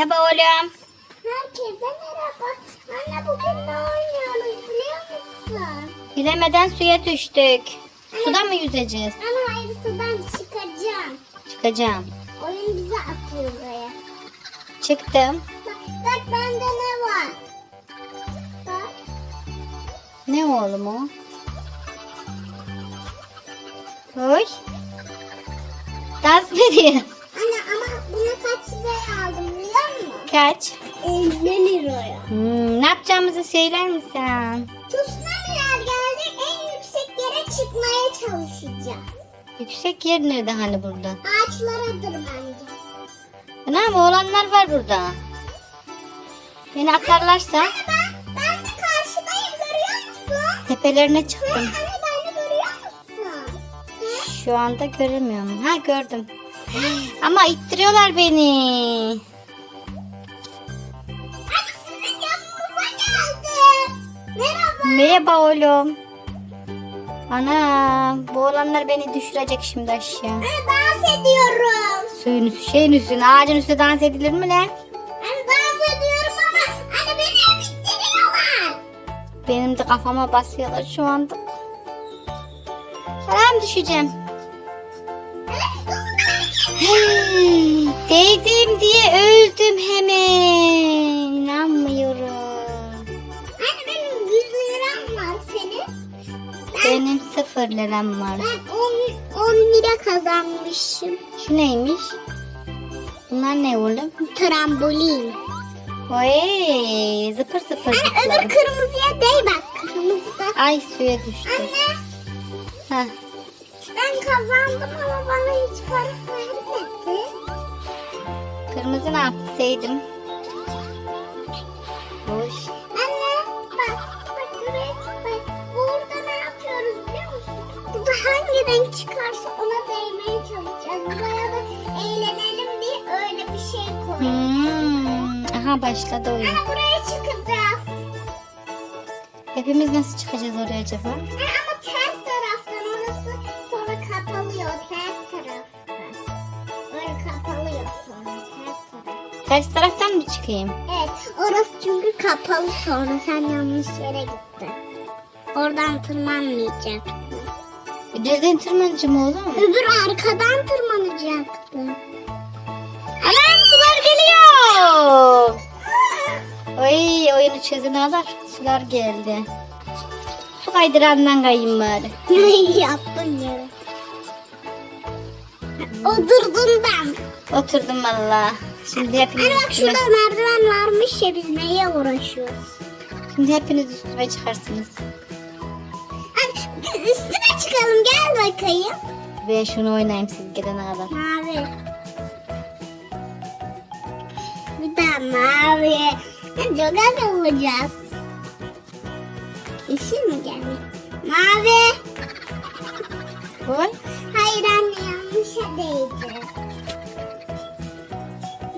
Merhaba oğlum. Herkese merhaba. Anne bugün ne oynuyoruz biliyor musun? Bilemeden suya düştük. Suda mı yüzeceğiz? Ama hayır sudan çıkacağım. Çıkacağım. Oyun bizi atıyor buraya. Çıktım. Bak, bak bende ne var? Bak. Ne oğlum o? Oy. Dans mı ediyor? Anne ama bunu kaç liraya aldım? Kaç? 50 liraya. Hmm, ne yapacağımızı söyler misin? Tsunami'ler geldi en yüksek yere çıkmaya çalışacağım. Yüksek yer nerede hani burada? Ağaçlaradır bence. Anam oğlanlar var burada. Beni atarlarsa Anne ben, ben de karşıdayım görüyor musun? tepelerine çıktım. Anne beni görüyor musun? Şu anda göremiyorum. Ha gördüm. Ama ittiriyorlar beni. Merhaba. Oğlum. Ana bu oğlanlar beni düşürecek şimdi aşağı. Anne dans ediyorum. Suyun üstü, şeyin üstüne, ağacın üstüne dans edilir mi lan? Anne dans ediyorum ama anne beni bittiriyorlar. Benim de kafama basıyorlar şu anda. Anam düşeceğim. Değdim diye öldüm hemen. İnanmıyorum. Benim sıfır liram var. ben 10, 10 lira kazanmışım. Şu neymiş? Bunlar ne oğlum? Trambolin. Oy, zıpır zıpır Anne zıpladım. öbür kırmızıya değ bak. Kırmızıda. Ay suya düştü. Anne Heh. ben kazandım ama bana hiç para vermedi. Kırmızı ne yapsaydım? Renk çıkarsa ona değmeye çalışacağız. Buraya da eğlenelim diye öyle bir şey koy. Hmm. Aha başladı oyun. Anne buraya çıkacağız. Hepimiz nasıl çıkacağız oraya acaba? Anne, ama ters taraftan orası sonra kapalıyor ters taraftan. Böyle kapalıyor sonra ters taraftan. Ters taraftan mı çıkayım? Evet, orası çünkü kapalı sonra sen yanlış yere gittin. Oradan tırmanmayacaktın. Düzden tırmanacağım oğlum. Öbür arkadan tırmanacaktın. Anam sular geliyor. Oy oyunu çözün alır. Sular geldi. Su kaydırandan kayayım bari. Ne yaptın ya? Oturdum ben. Oturdum valla. Şimdi hepiniz Anne bak üstüme, şurada merdiven varmış ya biz neye uğraşıyoruz? şimdi hepiniz üstüme çıkarsınız. Üstüne çıkalım gel bakayım. Ve şunu oynayayım siz gidene kadar. Mavi. Bir daha mavi. Çok olacağız. Yeşil mi geldi? Mavi. Oy. Hayır anne yanlışa değdi.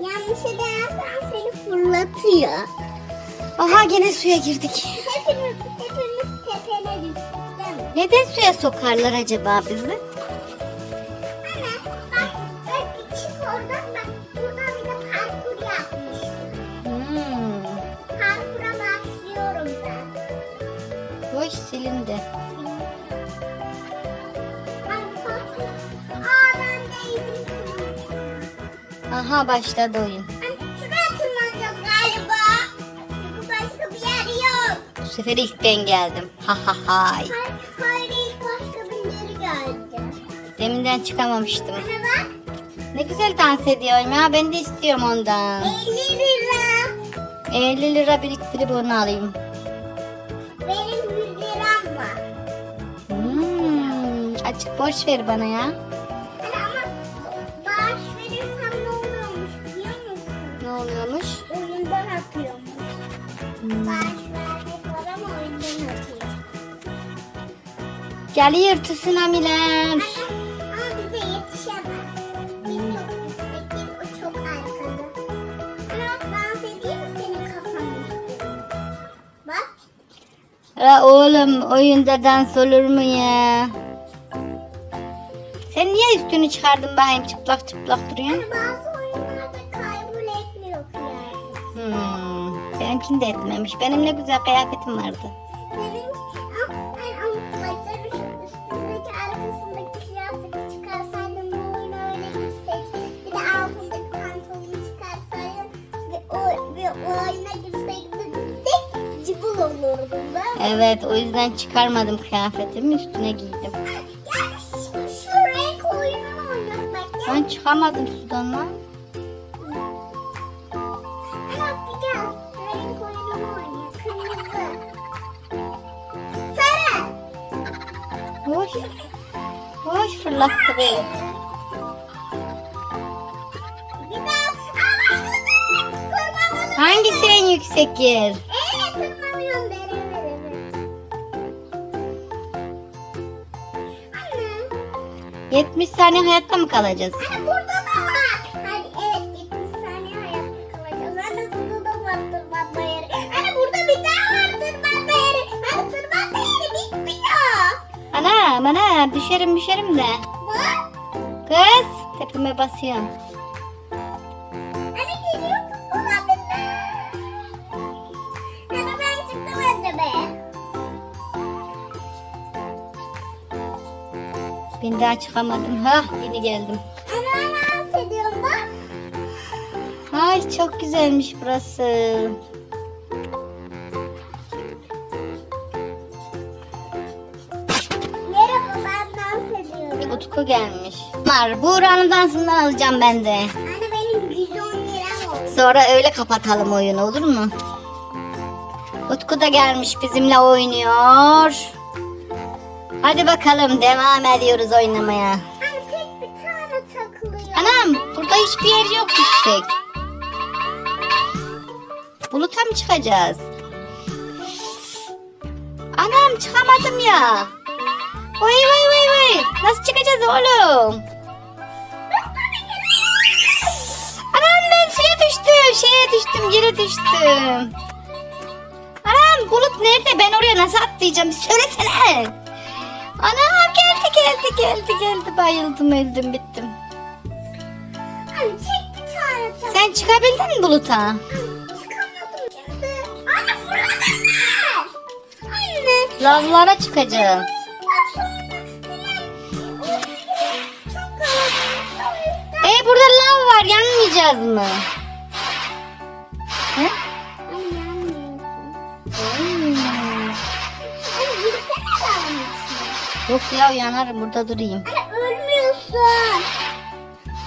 Yanlışa değersen seni fırlatıyor. Aha gene suya girdik. Hepimiz Neden suya sokarlar acaba bizi? Hmm. Oy silindi. Aha başladı oyun. Anne şuraya tırmanacağız galiba. Çünkü başka bir yer yok. Bu sefer ilk ben geldim. Ha ha hay. Deminden çıkamamıştım. Anne bak. Ne güzel dans ediyorum ya. Ben de istiyorum ondan. 50 lira. 50 lira biriktirip onu alayım. Benim 100 liram var. Hmm. Açık borç ver bana ya. Anne ama bağış verirsem ne oluyormuş biliyor musun? Ne oluyormuş? Oyundan atıyormuş. Hmm. Bağış vermek var ama oyundan atıyor. Geliyor tsunamiler. Anne La oğlum oyunda dans olur mu ya? Sen niye üstünü çıkardın bakayım çıplak çıplak duruyorsun? Bazı oyunlarda kaybol etmiyor kıyafet. Hmm, benimkini de etmemiş. Benim ne güzel kıyafetim vardı. Benim Evet o yüzden çıkarmadım kıyafetimi üstüne giydim. Şu, renk oyununu. Ben çıkamadım sudan lan. Hoş. Hoş fırlattı beni. Hangisi en yüksek yer? 70 saniye hayatta mı kalacağız? Anne burada da var. Hadi evet 70 saniye hayatta kalacağız. Anne burada da var tırmanma yeri. Anne burada bir daha var tırmanma yeri. Anne tırmanma yeri bitmiyor. Ana ana düşerim düşerim de. Bak. Kız tepeme basıyorsun. Ben daha çıkamadım. Ha yeni geldim. Ben dans ediyorum bak. Ay çok güzelmiş burası. Merhaba ben dans ediyorum. Utku gelmiş. Var Buğra'nın dansından alacağım ben de. Anne benim 110 liram oldu. Sonra öyle kapatalım oyunu olur mu? Utku da gelmiş bizimle oynuyor. Hadi bakalım devam ediyoruz oynamaya. Anne tek bir tane takılıyor. Anam burada hiçbir yer yok yüksek. Buluta mı çıkacağız? Anam çıkamadım ya. Vay vay vay vay. Nasıl çıkacağız oğlum? Anam ben suya düştüm. Şeye düştüm yere düştüm. Anam bulut nerede? Ben oraya nasıl atlayacağım? Bir söylesene. Anam geldi geldi geldi geldi. Bayıldım öldüm bittim. Anne tek bir tane. Sen çıkabildin mi buluta? Anne, Çıkamadım. Anne fırladın mı? Anne. Lavlara çıkacağız. Bak sonra oyuna girelim. Çok kalabalık o yüzden. E burada lav var yanmayacağız mı? Yok ya yanarım burada durayım. Anne ölmüyorsun.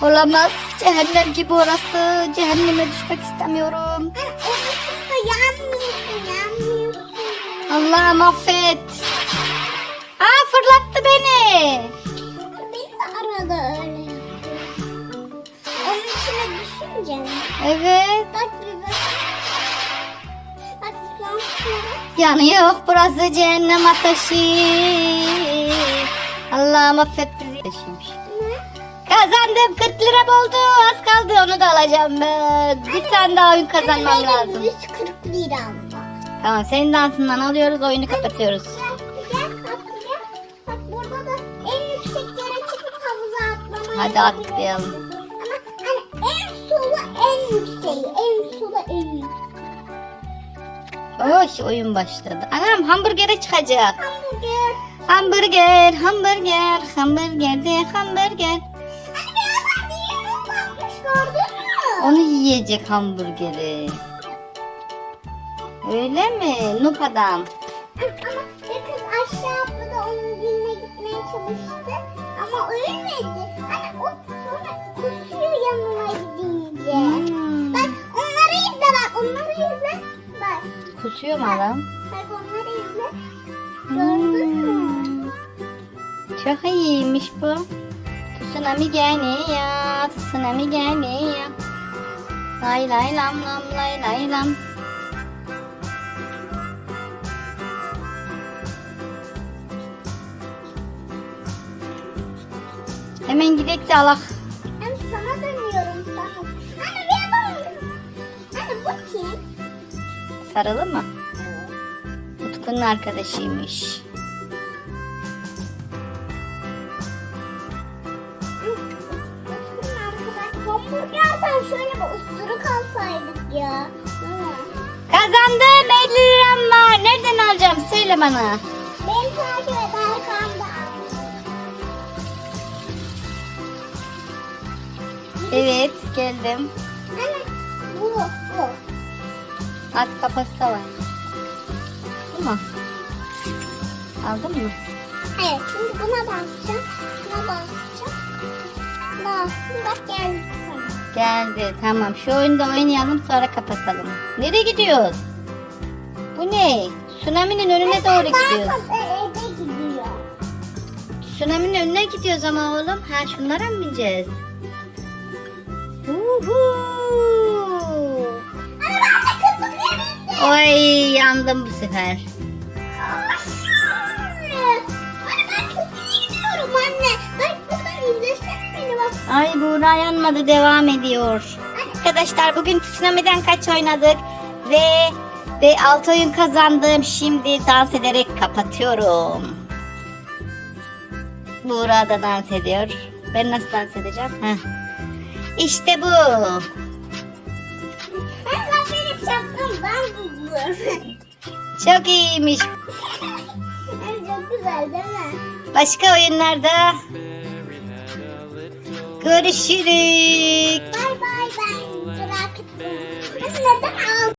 Olamaz. Cehennem gibi orası. Cehenneme düşmek istemiyorum. Anne yanmıyorsun yanmıyorsun. Allah'ım affet. Aa fırlattı beni. Beni de arada öyle yaptı. Onun içine düşünce? Evet. Bak bir bak. Bak sen şuna. Yanıyor burası cehennem ateşi. Allah'ım affet bizi. Ne? Kazandım 40 lira oldu. Az kaldı onu da alacağım ben. Bir tane daha oyun kazanmam Anne, benim lazım. 140 liram var. Tamam senin dansından alıyoruz oyunu kapatıyoruz. Gel, bak gel. Bak burada da en yüksek yere çıkıp havuza atlamayı Hadi yapabilirsin. atlayalım. Ama hani en sola en yükseği, en sola en yüksek. Hoş oyun başladı. Anam hamburgere çıkacak. Hamburger. Hamburger, hamburger, hamburger hamburger. Hani gördün mü? Onu yiyecek hamburgeri. Öyle mi? Nup adam. Ama bir kız aşağı atladı onun gününe gitmeye çalıştı. Ama ölmedi. Hani o sonra kusuyor yanına gidince. Hmm. Bak onları izle bak onları izle. Bak Kusuyor mu adam? bak onları izle. Gördün mü? Hmm. Çok iyiymiş bu. Tsunami geliyor, tsunami geliyor. Lay lay lam lam lay lay lam. Hemen gidek de alak. Ben sana dönüyorum sana. Anne bir adam. Anne bu kim? Sarılı mı? Utku'nun arkadaşıymış. Şöyle bir ısırık alsaydık ya. Kazandım 50 liram var. Nereden alacağım? Söyle bana. Beni takip et. Evet geldim. Evet. Bu, bu. At kafası da var. Bu mu? Aldın mı? Evet şimdi buna basacağım. Buna basacağım. Bastım bak geldi. Geldi. Tamam. Şu oyunda oynayalım sonra kapatalım. Nereye gidiyoruz? Bu ne? Tsunami'nin önüne doğru gidiyoruz. Tsunami'nin önüne gidiyoruz ama oğlum. Ha şunlara mı bineceğiz? Uhu. Oy yandım bu sefer. Ay Buğra yanmadı devam ediyor. Arkadaşlar bugün Tsunami'den kaç oynadık ve ve 6 oyun kazandım. Şimdi dans ederek kapatıyorum. Buğra da dans ediyor. Ben nasıl dans edeceğim? Heh. İşte bu. Lan benim şapkamdan buldum. Çok iyiymiş. Çok güzel değil mi? Başka oyunlarda görüşürüz. Bay bay ben bıraktım. Neden aldın?